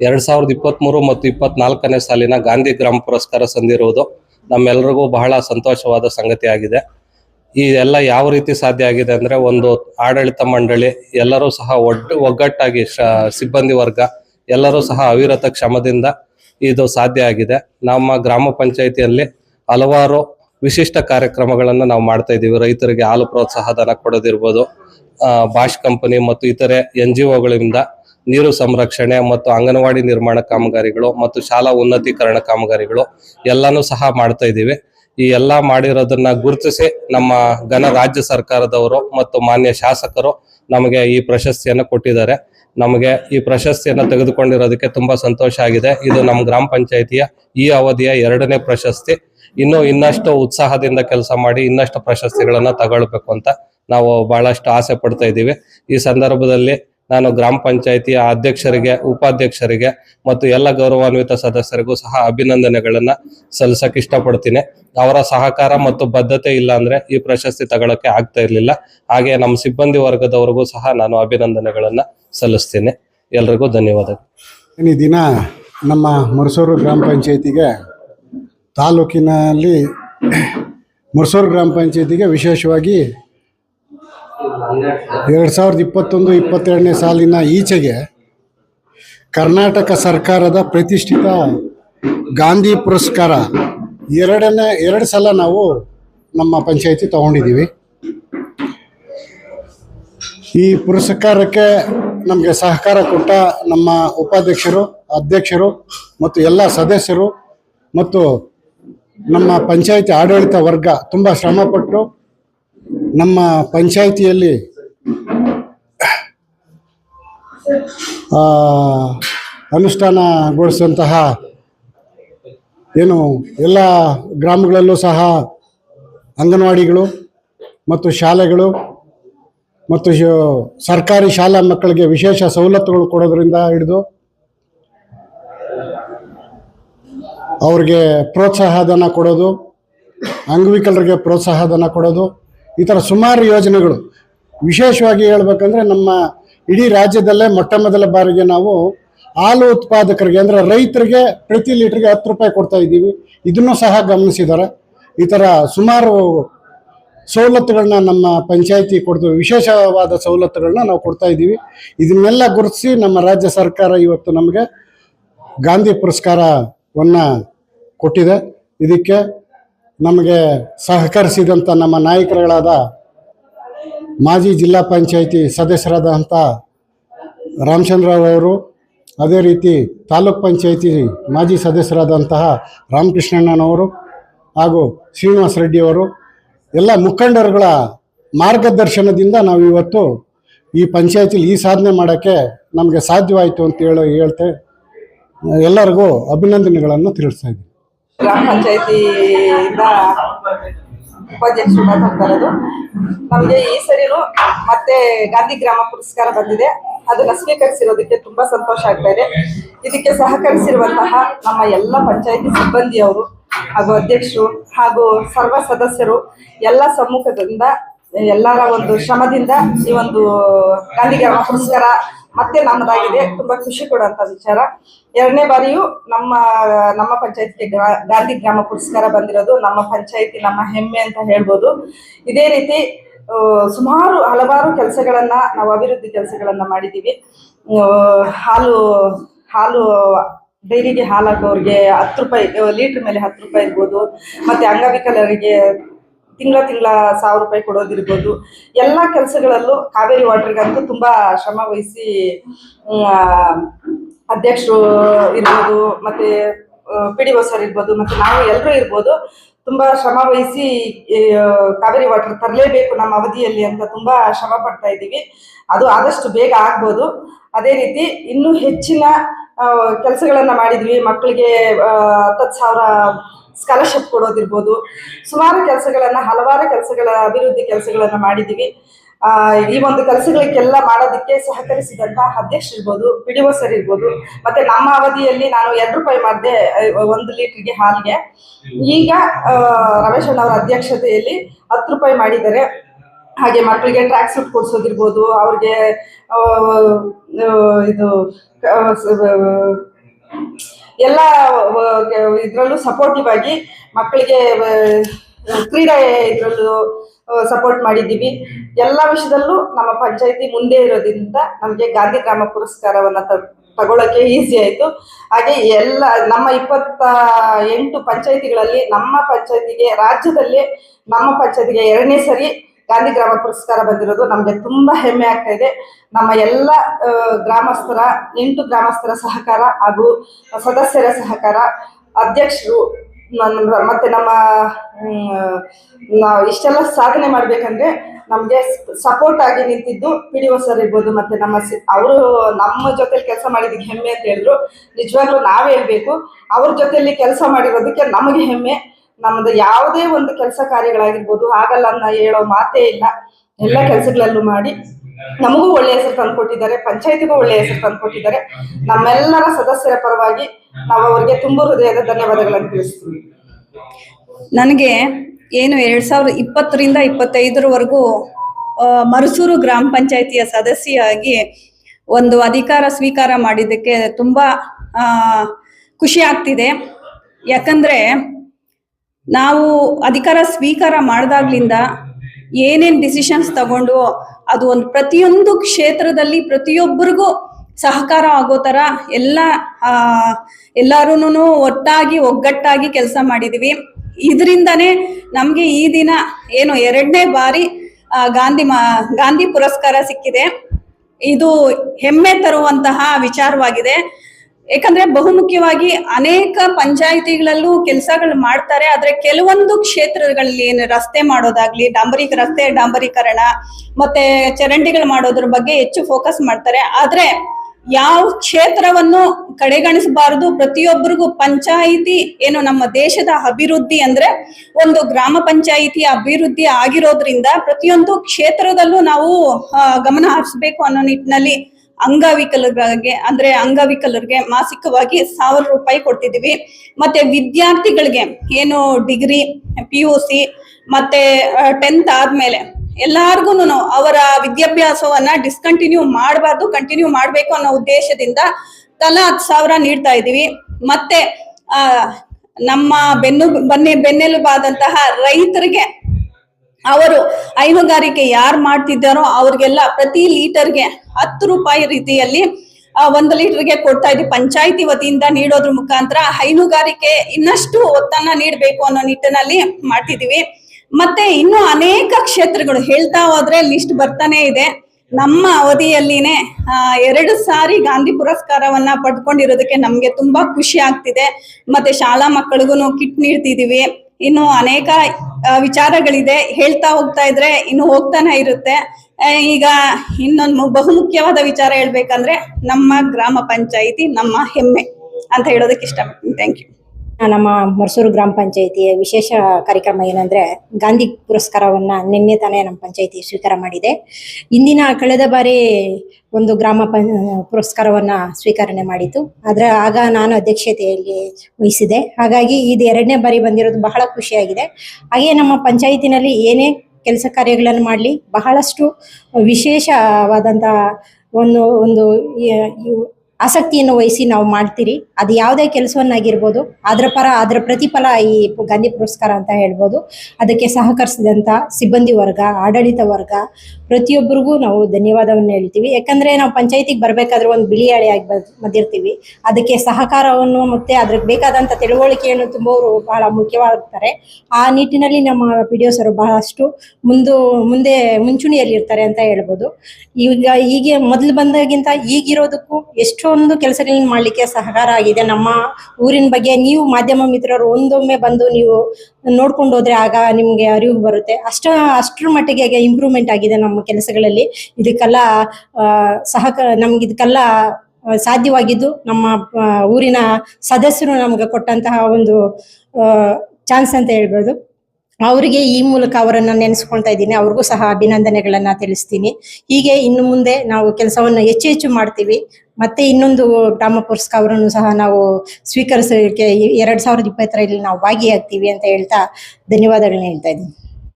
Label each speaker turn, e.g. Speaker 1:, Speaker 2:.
Speaker 1: ಎರಡ್ ಸಾವಿರದ ಇಪ್ಪತ್ಮೂರು ಮತ್ತು ಇಪ್ಪತ್ನಾಲ್ಕನೇ ಸಾಲಿನ ಗಾಂಧಿ ಗ್ರಾಮ ಪುರಸ್ಕಾರ ಸಂದಿರುವುದು ನಮ್ಮೆಲ್ಲರಿಗೂ ಬಹಳ ಸಂತೋಷವಾದ ಸಂಗತಿಯಾಗಿದೆ. ಈ ಎಲ್ಲ ಯಾವ ರೀತಿ ಸಾಧ್ಯ ಆಗಿದೆ ಅಂದ್ರೆ ಒಂದು ಆಡಳಿತ ಮಂಡಳಿ, ಎಲ್ಲರೂ ಸಹ ಒಡ್, ಒಗ್ಗಟ್ಟಾಗಿ ಸಿಬ್ಬಂದಿ ವರ್ಗ, ಎಲ್ಲರೂ ಸಹ ಅವಿರತ ಕ್ಷಮದಿಂದ ಇದು ಸಾಧ್ಯ ಆಗಿದೆ. ನಮ್ಮ ಗ್ರಾಮ ಪಂಚಾಯಿತಿಯಲ್ಲಿ ಹಲವಾರು ವಿಶಿಷ್ಟ ಕಾರ್ಯಕ್ರಮಗಳನ್ನು ನಾವು ಮಾಡ್ತಾ ಇದ್ದೀವಿ. ರೈತರಿಗೆ ಹಾಲು ಪ್ರೋತ್ಸಾಹ ಧನ ಕೊಡೋದಿರ್ಬೋದು ಬಾಷ್ ಕಂಪನಿ ಮತ್ತು ಇತರೆ ಎನ್ ಜಿ ಒಗಳಿಂದ ನೀರು ಸಂರಕ್ಷಣೆ ಮತ್ತು ಅಂಗನವಾಡಿ ನಿರ್ಮಾಣ ಕಾಮಗಾರಿಗಳು ಮತ್ತು ಶಾಲಾ ಉನ್ನತೀಕರಣ ಕಾಮಗಾರಿಗಳು ಎಲ್ಲಾನು ಸಹ ಮಾಡ್ತಾ ಇದ್ದೀವಿ. ಈ ಎಲ್ಲಾ ಮಾಡಿರೋದನ್ನ ಗುರುತಿಸಿ ನಮ್ಮ ಘನ ರಾಜ್ಯ ಸರ್ಕಾರದವರು ಮತ್ತು ಮಾನ್ಯ ಶಾಸಕರು ನಮಗೆ ಈ ಪ್ರಶಸ್ತಿಯನ್ನು ಕೊಟ್ಟಿದ್ದಾರೆ. ನಮಗೆ ಈ ಪ್ರಶಸ್ತಿಯನ್ನು ತೆಗೆದುಕೊಂಡಿರೋದಕ್ಕೆ ತುಂಬಾ ಸಂತೋಷ ಆಗಿದೆ. ಇದು ನಮ್ಮ ಗ್ರಾಮ ಪಂಚಾಯಿತಿಯ ಈ ಅವಧಿಯ ಎರಡನೇ ಪ್ರಶಸ್ತಿ. ಇನ್ನು ಇನ್ನಷ್ಟು ಉತ್ಸಾಹದಿಂದ ಕೆಲಸ ಮಾಡಿ ಇನ್ನಷ್ಟು ಪ್ರಶಸ್ತಿಗಳನ್ನ ತಗೊಳ್ಬೇಕು ಅಂತ ನಾವು ಬಹಳಷ್ಟು ಆಸೆ ಪಡ್ತಾ ಇದ್ದೀವಿ. ಈ ಸಂದರ್ಭದಲ್ಲಿ ನಾನು ಗ್ರಾಮ ಪಂಚಾಯಿತಿಯ ಅಧ್ಯಕ್ಷರಿಗೆ, ಉಪಾಧ್ಯಕ್ಷರಿಗೆ ಮತ್ತು ಎಲ್ಲ ಗೌರವಾನ್ವಿತ ಸದಸ್ಯರಿಗೂ ಸಹ ಅಭಿನಂದನೆಗಳನ್ನ ಸಲ್ಲಿಸಕ್ ಇಷ್ಟಪಡ್ತೀನಿ. ಅವರ ಸಹಕಾರ ಮತ್ತು ಬದ್ಧತೆ ಇಲ್ಲ ಅಂದ್ರೆ ಈ ಪ್ರಶಸ್ತಿ ತಗೊಳಕ್ಕೆ ಆಗ್ತಾ ಇರ್ಲಿಲ್ಲ. ಹಾಗೆ ನಮ್ಮ ಸಿಬ್ಬಂದಿ ವರ್ಗದವರಿಗೂ ಸಹ ನಾನು ಅಭಿನಂದನೆಗಳನ್ನ ಸಲ್ಲಿಸ್ತೀನಿ. ಎಲ್ರಿಗೂ ಧನ್ಯವಾದಗಳು.
Speaker 2: ಈ ದಿನ ನಮ್ಮ ಮರಸೂರು ಗ್ರಾಮ ಪಂಚಾಯತಿಗೆ ತಾಲೂಕಿನಲ್ಲಿ ಮರಸೂರು ಗ್ರಾಮ ಪಂಚಾಯತಿಗೆ ವಿಶೇಷವಾಗಿ ಎರಡು ಸಾವಿರದ ಇಪ್ಪತ್ತೊಂದು, ಇಪ್ಪತ್ತೆರಡನೇ ಸಾಲಿನ ಈಚೆಗೆ ಕರ್ನಾಟಕ ಸರ್ಕಾರದ ಪ್ರತಿಷ್ಠಿತ ಗಾಂಧಿ ಪುರಸ್ಕಾರ ಎರಡನೇ, ಎರಡು ಸಲ ನಾವು ನಮ್ಮ ಪಂಚಾಯಿತಿ ತಗೊಂಡಿದ್ದೀವಿ. ಈ ಪುರಸ್ಕಾರಕ್ಕೆ ನಮಗೆ ಸಹಕಾರ ಕೊಟ್ಟ ನಮ್ಮ ಉಪಾಧ್ಯಕ್ಷರು, ಅಧ್ಯಕ್ಷರು ಮತ್ತು ಎಲ್ಲ ಸದಸ್ಯರು ಮತ್ತು ನಮ್ಮ ಪಂಚಾಯಿತಿ ಆಡಳಿತ ವರ್ಗ ತುಂಬ ಶ್ರಮಪಟ್ಟು ನಮ್ಮ ಪಂಚಾಯಿತಿಯಲ್ಲಿ ಅನುಷ್ಠಾನಗೊಳಿಸುವಂತಹ ಏನು ಎಲ್ಲ ಗ್ರಾಮಗಳಲ್ಲೂ ಸಹ ಅಂಗನವಾಡಿಗಳು ಮತ್ತು ಶಾಲೆಗಳು ಮತ್ತು ಸರ್ಕಾರಿ ಶಾಲಾ ಮಕ್ಕಳಿಗೆ ವಿಶೇಷ ಸವಲತ್ತುಗಳು ಕೊಡೋದ್ರಿಂದ ಹಿಡಿದು ಅವ್ರಿಗೆ ಪ್ರೋತ್ಸಾಹ ಧನ ಕೊಡೋದು, ಅಂಗವಿಕಲರಿಗೆ ಪ್ರೋತ್ಸಾಹ ಧನ ಕೊಡೋದು ಈ ಥರ ಸುಮಾರು ಯೋಜನೆಗಳು. ವಿಶೇಷವಾಗಿ ಹೇಳ್ಬೇಕಂದ್ರೆ ನಮ್ಮ ಇಡೀ ರಾಜ್ಯದಲ್ಲೇ ಮೊಟ್ಟ ಮೊದಲ ಬಾರಿಗೆ ನಾವು ಹಾಲು ಉತ್ಪಾದಕರಿಗೆ ಅಂದರೆ ರೈತರಿಗೆ ಪ್ರತಿ ಲೀಟ್ರಿಗೆ ಹತ್ತು ರೂಪಾಯಿ ಕೊಡ್ತಾ ಇದ್ದೀವಿ. ಇದನ್ನು ಸಹ ಗಮನಿಸಿದ್ದಾರೆ. ಈ ಥರ ಸುಮಾರು ಸವಲತ್ತುಗಳನ್ನ ನಮ್ಮ ಪಂಚಾಯಿತಿ ಕೊಡ್ತೀವಿ ವಿಶೇಷವಾದ ಸವಲತ್ತುಗಳನ್ನ ನಾವು ಕೊಡ್ತಾ ಇದ್ದೀವಿ. ಇದನ್ನೆಲ್ಲ ಗುರುತಿಸಿ ನಮ್ಮ ರಾಜ್ಯ ಸರ್ಕಾರ ಇವತ್ತು ನಮಗೆ ಗಾಂಧಿ ಪುರಸ್ಕಾರವನ್ನು ಕೊಟ್ಟಿದೆ. ಇದಕ್ಕೆ ನಮಗೆ ಸಹಕರಿಸಿದಂಥ ನಮ್ಮ ನಾಯಕರುಗಳಾದ ಮಾಜಿ ಜಿಲ್ಲಾ ಪಂಚಾಯಿತಿ ಸದಸ್ಯರಾದಂಥ ರಾಮಚಂದ್ರರವರು ಅದೇ ರೀತಿ ತಾಲೂಕ್ ಪಂಚಾಯಿತಿ ಮಾಜಿ ಸದಸ್ಯರಾದಂತಹ ರಾಮಕೃಷ್ಣಣ್ಣನವರು ಹಾಗೂ ಶ್ರೀನಿವಾಸ ರೆಡ್ಡಿಯವರು ಎಲ್ಲ ಮುಖಂಡರುಗಳ ಮಾರ್ಗದರ್ಶನದಿಂದ ನಾವು ಇವತ್ತು ಈ ಪಂಚಾಯತಿಲಿ ಈ ಸಾಧನೆ ಮಾಡೋಕ್ಕೆ ನಮಗೆ ಸಾಧ್ಯವಾಯಿತು ಅಂತ ಹೇಳಿ ಹೇಳ್ತೆ, ಎಲ್ಲರಿಗೂ ಅಭಿನಂದನೆಗಳನ್ನು ತಿಳಿಸ್ತಾ
Speaker 3: ಗ್ರಾಮ ಪಂಚಾಯತಿಯಿಂದ ಉಪಾಧ್ಯಕ್ಷರು ಮಾತಾಡ್ತಾ ಇರೋದು ನಮಗೆ ಈ ಸರಿನೂ ಮತ್ತೆ ಗಾಂಧಿ ಗ್ರಾಮ ಪುರಸ್ಕಾರ ಬಂದಿದೆ. ಅದನ್ನ ಸ್ವೀಕರಿಸಿರೋದಕ್ಕೆ ತುಂಬಾ ಸಂತೋಷ ಆಗ್ತಾ ಇದೆ. ಇದಕ್ಕೆ ಸಹಕರಿಸಿರುವಂತಹ ನಮ್ಮ ಎಲ್ಲ ಪಂಚಾಯತಿ ಸಿಬ್ಬಂದಿಯವರು ಹಾಗೂ ಅಧ್ಯಕ್ಷರು ಹಾಗೂ ಸರ್ವ ಸದಸ್ಯರು ಎಲ್ಲ ಸಮ್ಮುಖದಿಂದ ಎಲ್ಲರ ಒಂದು ಶ್ರಮದಿಂದ ಈ ಒಂದು ಗಾಂಧಿ ಗ್ರಾಮ ಪುರಸ್ಕಾರ ಮತ್ತೆ ನಮ್ಮದಾಗಿದೆ. ತುಂಬಾ ಖುಷಿ ಕೊಡುವಂತ ವಿಚಾರ. ಎರಡನೇ ಬಾರಿಯೂ ನಮ್ಮ ನಮ್ಮ ಪಂಚಾಯತ್ಗೆ ಗಾಂಧಿ ಗ್ರಾಮ ಪುರಸ್ಕಾರ ಬಂದಿರೋದು ನಮ್ಮ ಪಂಚಾಯತಿ, ನಮ್ಮ ಹೆಮ್ಮೆ ಅಂತ ಹೇಳ್ಬೋದು. ಇದೇ ರೀತಿ ಸುಮಾರು ಹಲವಾರು ಕೆಲಸಗಳನ್ನ ನಾವು ಅಭಿವೃದ್ಧಿ ಕೆಲಸಗಳನ್ನ ಮಾಡಿದ್ದೀವಿ. ಹಾಲು ಹಾಲು, ಡೈರಿಗೆ ಹಾಲು ಹಾಕೋರಿಗೆ ಹತ್ತು ರೂಪಾಯಿ, ಲೀಟರ್ ಮೇಲೆ ಹತ್ತು ರೂಪಾಯಿ ಇರ್ಬೋದು. ಮತ್ತೆ ಅಂಗವಿಕಲರಿಗೆ ತಿಂಗಳ ತಿಂಗಳ ಸಾವಿರ ರೂಪಾಯಿ ಕೊಡೋದಿರ್ಬೋದು. ಎಲ್ಲ ಕೆಲಸಗಳಲ್ಲೂ ಕಾವೇರಿ ವಾಟರ್ಗಂತೂ ತುಂಬ ಶ್ರಮ ವಹಿಸಿ ಅಧ್ಯಕ್ಷರು ಇರ್ಬೋದು, ಮತ್ತೆ ಪಿ ಡಿ ಸರ್ ಇರ್ಬೋದು, ಮತ್ತೆ ನಾವು ಎಲ್ಲರೂ ಇರ್ಬೋದು, ತುಂಬಾ ಶ್ರಮ ವಹಿಸಿ ಕಾವೇರಿ ವಾಟರ್ ತರಲೇಬೇಕು ನಮ್ಮ ಅವಧಿಯಲ್ಲಿ ಅಂತ ತುಂಬಾ ಶ್ರಮ ಪಡ್ತಾ ಇದ್ದೀವಿ. ಅದು ಆದಷ್ಟು ಬೇಗ ಆಗ್ಬೋದು. ಅದೇ ರೀತಿ ಇನ್ನೂ ಹೆಚ್ಚಿನ ಕೆಲಸಗಳನ್ನು ಮಾಡಿದ್ವಿ. ಮಕ್ಕಳಿಗೆ ಹತ್ತತ್ತು ಸಾವಿರ ಸ್ಕಾಲರ್ಶಿಪ್ ಕೊಡೋದಿರ್ಬೋದು. ಸುಮಾರು ಕೆಲಸಗಳನ್ನ, ಹಲವಾರು ಕೆಲಸಗಳ, ಅಭಿವೃದ್ಧಿ ಕೆಲಸಗಳನ್ನ ಮಾಡಿದ್ದೀವಿ ಈ ಒಂದು ಕೆಲಸಗಳಿಗೆಲ್ಲ ಮಾಡೋದಕ್ಕೆ ಸಹಕರಿಸಿದಂತ ಅಧ್ಯಕ್ಷ ಇರ್ಬೋದು ಪಿಡಿಒ ಸರ್ ಇರ್ಬೋದು, ಮತ್ತೆ ನಮ್ಮ ಅವಧಿಯಲ್ಲಿ ನಾನು ಎರಡು ರೂಪಾಯಿ ಮಾಡಿದೆ ಒಂದು ಲೀಟರ್ಗೆ ಹಾಲಿಗೆ. ಈಗ ರಮೇಶ್ ಅಣ್ಣವರ ಅಧ್ಯಕ್ಷತೆಯಲ್ಲಿ ಹತ್ತು ರೂಪಾಯಿ ಮಾಡಿದ್ದಾರೆ. ಹಾಗೆ ಮಕ್ಕಳಿಗೆ ಟ್ರ್ಯಾಕ್ ಸೂಟ್ ಕೊಡ್ಸೋದಿರ್ಬೋದು, ಅವ್ರಿಗೆ ಇದು ಎಲ್ಲ ಇದರಲ್ಲೂ ಸಪೋರ್ಟಿವ್ ಆಗಿ ಮಕ್ಕಳಿಗೆ ಕ್ರೀಡೆ ಇದರಲ್ಲೂ ಸಪೋರ್ಟ್ ಮಾಡಿದ್ದೀವಿ. ಎಲ್ಲ ವಿಷಯದಲ್ಲೂ ನಮ್ಮ ಪಂಚಾಯಿತಿ ಮುಂದೆ ಇರೋದ್ರಿಂದ ನಮಗೆ ಗಾಂಧಿ ಗ್ರಾಮ ಪುರಸ್ಕಾರವನ್ನ ತಗೊಳ್ಳೋಕೆ ಈಸಿ ಆಯಿತು. ಹಾಗೆ ಎಲ್ಲ, ನಮ್ಮ ಇಪ್ಪತ್ತ ಎಂಟು ಪಂಚಾಯಿತಿಗಳಲ್ಲಿ ನಮ್ಮ ಪಂಚಾಯಿತಿಗೆ, ರಾಜ್ಯದಲ್ಲಿ ನಮ್ಮ ಪಂಚಾಯಿತಿಗೆ ಎರಡನೇ ಸರಿ ಗಾಂಧಿ ಗ್ರಾಮ ಪುರಸ್ಕಾರ ಬಂದಿರೋದು ನಮಗೆ ತುಂಬಾ ಹೆಮ್ಮೆ ಆಗ್ತಾ ಇದೆ. ನಮ್ಮ ಎಲ್ಲ ಗ್ರಾಮಸ್ಥರ, ಎಂಟು ಗ್ರಾಮಸ್ಥರ ಸಹಕಾರ ಹಾಗೂ ಸದಸ್ಯರ ಸಹಕಾರ, ಅಧ್ಯಕ್ಷರು ಮತ್ತೆ ನಮ್ಮ ನಾವು ಇಷ್ಟೆಲ್ಲ ಸಾಧನೆ ಮಾಡ್ಬೇಕಂದ್ರೆ ನಮ್ಗೆ ಸಪೋರ್ಟ್ ಆಗಿ ನಿಂತಿದ್ದು ಪಿ ಡಿ ಒ ಸರ್ ಇರ್ಬೋದು, ಮತ್ತೆ ನಮ್ಮ ಅವರು ನಮ್ಮ ಜೊತೆಲಿ ಕೆಲಸ ಮಾಡಿದ್ದಕ್ಕೆ ಹೆಮ್ಮೆ ಅಂತ ಹೇಳಿದ್ರು. ನಿಜವಾಗ್ಲೂ ನಾವೇ ಹೇಳ್ಬೇಕು, ಅವ್ರ ಜೊತೆಲಿ ಕೆಲಸ ಮಾಡಿರೋದಕ್ಕೆ ನಮಗೆ ಹೆಮ್ಮೆ. ನಮ್ದು ಯಾವುದೇ ಒಂದು ಕೆಲಸ ಕಾರ್ಯಗಳಾಗಿರ್ಬೋದು, ಹಾಗಲ್ಲ ಅನ್ನ ಹೇಳೋ ಮಾತೇ ಇಲ್ಲ. ಎಲ್ಲ ಕೆಲಸಗಳಲ್ಲೂ ಮಾಡಿ. ನಮಗೂ ಒಳ್ಳೆ ಹೆಸರು ತಂದ್ಕೊಟ್ಟಿದ್ದಾರೆ, ಪಂಚಾಯತಿಗೂ ಒಳ್ಳೆ ಹೆಸರು ತಂದ್ಕೊಟ್ಟಿದ್ದಾರೆ. ನಮ್ಮೆಲ್ಲರ ಸದಸ್ಯರ ಪರವಾಗಿ ನಾವು ಅವರಿಗೆ ತುಂಬ ಹೃದಯದ ಧನ್ಯವಾದಗಳನ್ನು ತಿಳಿಸ್ತೀವಿ.
Speaker 4: ನನಗೆ ಏನು ಎರಡ್ ಸಾವಿರದ ಇಪ್ಪತ್ತರಿಂದ ಇಪ್ಪತ್ತೈದರವರೆಗೂ ಮರಸೂರು ಮರುಸೂರು ಗ್ರಾಮ ಪಂಚಾಯತಿಯ ಸದಸ್ಯೆಯಾಗಿ ಒಂದು ಅಧಿಕಾರ ಸ್ವೀಕಾರ ಮಾಡಿದ್ದಕ್ಕೆ ತುಂಬ ಖುಷಿ ಆಗ್ತಿದೆ. ಯಾಕಂದ್ರೆ ನಾವು ಅಧಿಕಾರ ಸ್ವೀಕಾರ ಮಾಡಿದಾಗ್ಲಿಂದ ಏನೇನ್ ಡಿಸಿಷನ್ಸ್ ತಗೊಂಡು ಅದು ಒಂದು ಪ್ರತಿಯೊಂದು ಕ್ಷೇತ್ರದಲ್ಲಿ ಪ್ರತಿಯೊಬ್ಬರಿಗೂ ಸಹಕಾರ ಆಗೋ ತರ ಎಲ್ಲ ಎಲ್ಲಾರು ಒಟ್ಟಾಗಿ, ಒಗ್ಗಟ್ಟಾಗಿ ಕೆಲಸ ಮಾಡಿದೀವಿ. ಇದರಿಂದನೇ ನಮ್ಗೆ ಈ ದಿನ ಏನು ಎರಡನೇ ಬಾರಿ ಗಾಂಧಿ ಮಾ, ಗಾಂಧಿ ಪುರಸ್ಕಾರ ಸಿಕ್ಕಿದೆ. ಇದು ಹೆಮ್ಮೆ ತರುವಂತಹ ವಿಚಾರವಾಗಿದೆ. ಯಾಕಂದ್ರೆ ಬಹುಮುಖ್ಯವಾಗಿ ಅನೇಕ ಪಂಚಾಯಿತಿಗಳಲ್ಲೂ ಕೆಲಸಗಳು ಮಾಡ್ತಾರೆ, ಆದ್ರೆ ಕೆಲವೊಂದು ಕ್ಷೇತ್ರಗಳಲ್ಲಿ ಏನು ರಸ್ತೆ ಮಾಡೋದಾಗ್ಲಿ ಡಾಂಬರೀ ರಸ್ತೆ ಡಾಂಬರೀಕರಣ ಮತ್ತೆ ಚರಂಡಿಗಳು ಮಾಡೋದ್ರ ಬಗ್ಗೆ ಹೆಚ್ಚು ಫೋಕಸ್ ಮಾಡ್ತಾರೆ. ಆದ್ರೆ ಯಾವ ಕ್ಷೇತ್ರವನ್ನು ಕಡೆಗಣಿಸಬಾರದು ಪ್ರತಿಯೊಬ್ಬರಿಗೂ ಪಂಚಾಯಿತಿ ಏನು ನಮ್ಮ ದೇಶದ ಅಭಿವೃದ್ಧಿ ಅಂದ್ರೆ ಒಂದು ಗ್ರಾಮ ಪಂಚಾಯಿತಿ ಅಭಿವೃದ್ಧಿ ಆಗಿರೋದ್ರಿಂದ ಪ್ರತಿಯೊಂದು ಕ್ಷೇತ್ರದಲ್ಲೂ ನಾವು ಗಮನ ಹರಿಸಬೇಕು ಅನ್ನೋ ನಿಟ್ಟಿನಲ್ಲಿ ಅಂಗವಿಕಲರಿಗೆ ಅಂದ್ರೆ ಅಂಗವಿಕಲರಿಗೆ ಮಾಸಿಕವಾಗಿ ಸಾವಿರ ರೂಪಾಯಿ ಕೊಡ್ತಿದೀವಿ ಮತ್ತೆ ವಿದ್ಯಾರ್ಥಿಗಳಿಗೆ ಏನು ಡಿಗ್ರಿ ಪಿ ಯು ಸಿ ಮತ್ತೆ ಟೆಂತ್ ಆದ್ಮೇಲೆ ಎಲ್ಲಾರ್ಗು ಅವರ ವಿದ್ಯಾಭ್ಯಾಸವನ್ನ ಡಿಸ್ಕಂಟಿನ್ಯೂ ಮಾಡಬಾರ್ದು ಕಂಟಿನ್ಯೂ ಮಾಡಬೇಕು ಅನ್ನೋ ಉದ್ದೇಶದಿಂದ ತಲಾ ಹತ್ತು ಸಾವಿರ ನೀಡ್ತಾ ಇದೀವಿ ಮತ್ತೆ ನಮ್ಮ ಬೆನ್ನು, ಬನ್ನಿ, ಬೆನ್ನೆಲುಬಾದಂತಹ ರೈತರಿಗೆ ಅವರು ಹೈನುಗಾರಿಕೆ ಯಾರು ಮಾಡ್ತಿದ್ದಾರೋ ಅವ್ರಿಗೆಲ್ಲ ಪ್ರತಿ ಲೀಟರ್ಗೆ ಹತ್ತು ರೂಪಾಯಿ ರೀತಿಯಲ್ಲಿ ಒಂದು ಲೀಟರ್ಗೆ ಕೊಡ್ತಾ ಇದ್ವಿ. ಪಂಚಾಯಿತಿ ವತಿಯಿಂದ ನೀಡೋದ್ರ ಮುಖಾಂತರ ಹೈನುಗಾರಿಕೆ ಇನ್ನಷ್ಟು ಒತ್ತನ್ನ ನೀಡಬೇಕು ಅನ್ನೋ ನಿಟ್ಟಿನಲ್ಲಿ ಮಾಡ್ತಿದೀವಿ ಮತ್ತೆ ಇನ್ನು ಅನೇಕ ಕ್ಷೇತ್ರಗಳು ಹೇಳ್ತಾ ಹೋದ್ರೆ ಲಿಸ್ಟ್ ಬರ್ತಾನೆ ಇದೆ. ನಮ್ಮ ಅವಧಿಯಲ್ಲಿನೆ ಎರಡು ಸಾರಿ ಗಾಂಧಿ ಪುರಸ್ಕಾರವನ್ನ ಪಡ್ಕೊಂಡಿರೋದಕ್ಕೆ ನಮ್ಗೆ ತುಂಬಾ ಖುಷಿ ಆಗ್ತಿದೆ. ಮತ್ತೆ ಶಾಲಾ ಮಕ್ಕಳಿಗೂ ಕಿಟ್ ನೀಡ್ತಿದೀವಿ ಇನ್ನು ಅನೇಕ ವಿಚಾರಗಳಿದೆ. ಹೇಳ್ತಾ ಹೋಗ್ತಾ ಇದ್ರೆ ಇನ್ನು ಹೋಗ್ತಾನೆ ಇರುತ್ತೆ. ಈಗ ಇನ್ನೊಂದು ಬಹುಮುಖ್ಯವಾದ ವಿಚಾರ ಹೇಳ್ಬೇಕಂದ್ರೆ ನಮ್ಮ ಗ್ರಾಮ ಪಂಚಾಯಿತಿ ನಮ್ಮ ಹೆಮ್ಮೆ ಅಂತ ಹೇಳೋದಕ್ಕೆ ಇಷ್ಟಪಡ್ತೀನಿ. ಥ್ಯಾಂಕ್ ಯು
Speaker 5: ನಮ್ಮ ಮರ್ಸೂರು ಗ್ರಾಮ ಪಂಚಾಯಿತಿಯ ವಿಶೇಷ ಕಾರ್ಯಕ್ರಮ ಏನಂದ್ರೆ ಗಾಂಧಿ ಪುರಸ್ಕಾರವನ್ನ ನಿನ್ನೆ ತಾನೇ ನಮ್ಮ ಪಂಚಾಯಿತಿ ಸ್ವೀಕಾರ ಮಾಡಿದೆ. ಇಂದಿನ ಕಳೆದ ಬಾರಿ ಒಂದು ಗ್ರಾಮ ಪಂ, ಪುರಸ್ಕಾರವನ್ನ ಸ್ವೀಕರಣೆ ಮಾಡಿತು ಆದ್ರೆ ಆಗ ನಾನು ಅಧ್ಯಕ್ಷತೆಯಲ್ಲಿ ವಹಿಸಿದೆ. ಹಾಗಾಗಿ ಇದು ಎರಡನೇ ಬಾರಿ ಬಂದಿರೋದು ಬಹಳ ಖುಷಿಯಾಗಿದೆ. ಹಾಗೆ ನಮ್ಮ ಪಂಚಾಯಿತಿನಲ್ಲಿ ಏನೇ ಕೆಲಸ ಕಾರ್ಯಗಳನ್ನು ಮಾಡಲಿ, ಬಹಳಷ್ಟು ವಿಶೇಷವಾದಂತಹ ಒಂದು ಒಂದು ಆಸಕ್ತಿಯನ್ನು ವಹಿಸಿ ನಾವು ಮಾಡ್ತೀರಿ. ಅದು ಯಾವುದೇ ಕೆಲಸವನ್ನಾಗಿರ್ಬೋದು, ಅದರ ಪರ, ಅದರ ಪ್ರತಿಫಲ ಈ ಗಾಂಧಿ ಪುರಸ್ಕಾರ ಅಂತ ಹೇಳ್ಬೋದು. ಅದಕ್ಕೆ ಸಹಕರಿಸಿದಂಥ ಸಿಬ್ಬಂದಿ ವರ್ಗ, ಆಡಳಿತ ವರ್ಗ, ಪ್ರತಿಯೊಬ್ಬರಿಗೂ ನಾವು ಧನ್ಯವಾದವನ್ನು ಹೇಳ್ತೀವಿ. ಯಾಕಂದ್ರೆ ನಾವು ಪಂಚಾಯತಿಗೆ ಬರಬೇಕಾದ್ರೆ ಒಂದು ಬಿಳಿ ಆಗಿ ಬದ್- ಬಂದಿರ್ತೀವಿ. ಅದಕ್ಕೆ ಸಹಕಾರವನ್ನು ಮತ್ತೆ ಅದಕ್ಕೆ ಬೇಕಾದಂಥ ತಿಳುವಳಿಕೆಯನ್ನು ತುಂಬವರು ಬಹಳ ಮುಖ್ಯವಾಗ್ತಾರೆ ಆ ನಿಟ್ಟಿನಲ್ಲಿ ನಮ್ಮ ಪಿ ಡಿ ಬಹಳಷ್ಟು ಮುಂದೆ ಮುಂದೆ ಮುಂಚೂಣಿಯಲ್ಲಿರ್ತಾರೆ ಅಂತ ಹೇಳ್ಬೋದು. ಈಗ ಹೀಗೆ ಮೊದಲು ಬಂದಾಗಿಂತ ಈಗಿರೋದಕ್ಕೂ ಎಷ್ಟೊಂದು ಕೆಲಸಗಳನ್ನ ಮಾಡ್ಲಿಕ್ಕೆ ಸಹಕಾರ ಆಗಿದೆ. ನಮ್ಮ ಊರಿನ ಬಗ್ಗೆ ನೀವು ಮಾಧ್ಯಮ ಮಿತ್ರರು ಒಂದೊಮ್ಮೆ ಬಂದು ನೀವು ನೋಡ್ಕೊಂಡು ಹೋದ್ರೆ ಆಗ ನಿಮ್ಗೆ ಅರಿವು ಬರುತ್ತೆ. ಅಷ್ಟ, ಅಷ್ಟರ ಮಟ್ಟಿಗೆ ಇಂಪ್ರೂವ್ಮೆಂಟ್ ಆಗಿದೆ ನಮ್ಮ ಕೆಲಸಗಳಲ್ಲಿ. ಇದಕ್ಕೆಲ್ಲ ಸಹಕ, ನಮ್ಗೆ ಇದಕ್ಕೆಲ್ಲ ಸಾಧ್ಯವಾಗಿದ್ದು ನಮ್ಮ ಊರಿನ ಸದಸ್ಯರು ನಮ್ಗೆ ಕೊಟ್ಟಂತಹ ಒಂದು ಚಾನ್ಸ್ ಅಂತ ಹೇಳ್ಬೋದು. ಅವರಿಗೆ ಈ ಮೂಲಕ ಅವರನ್ನ ನೆನೆಸ್ಕೊಳ್ತಾ ಇದ್ದೀನಿ. ಅವ್ರಿಗೂ ಸಹ ಅಭಿನಂದನೆಗಳನ್ನ ತಿಳಿಸ್ತೀನಿ. ಹೀಗೆ ಇನ್ನು ಮುಂದೆ ನಾವು ಕೆಲಸವನ್ನ ಹೆಚ್ಚು ಹೆಚ್ಚು ಮಾಡ್ತೀವಿ. ಮತ್ತೆ ಇನ್ನೊಂದು ಗ್ರಾಮ ಪುರಸ್ಕಾರವನ್ನು ಸಹ ನಾವು ಸ್ವೀಕರಿಸಲಿಕ್ಕೆ ಎರಡ್ ಸಾವಿರದ ಇಪ್ಪತ್ತರಲ್ಲಿ ನಾವು ಭಾಗಿಯಾಗ್ತೀವಿ ಅಂತ ಹೇಳ್ತಾ ಧನ್ಯವಾದಗಳನ್ನ ಹೇಳ್ತಾ ಇದ್ದೀನಿ.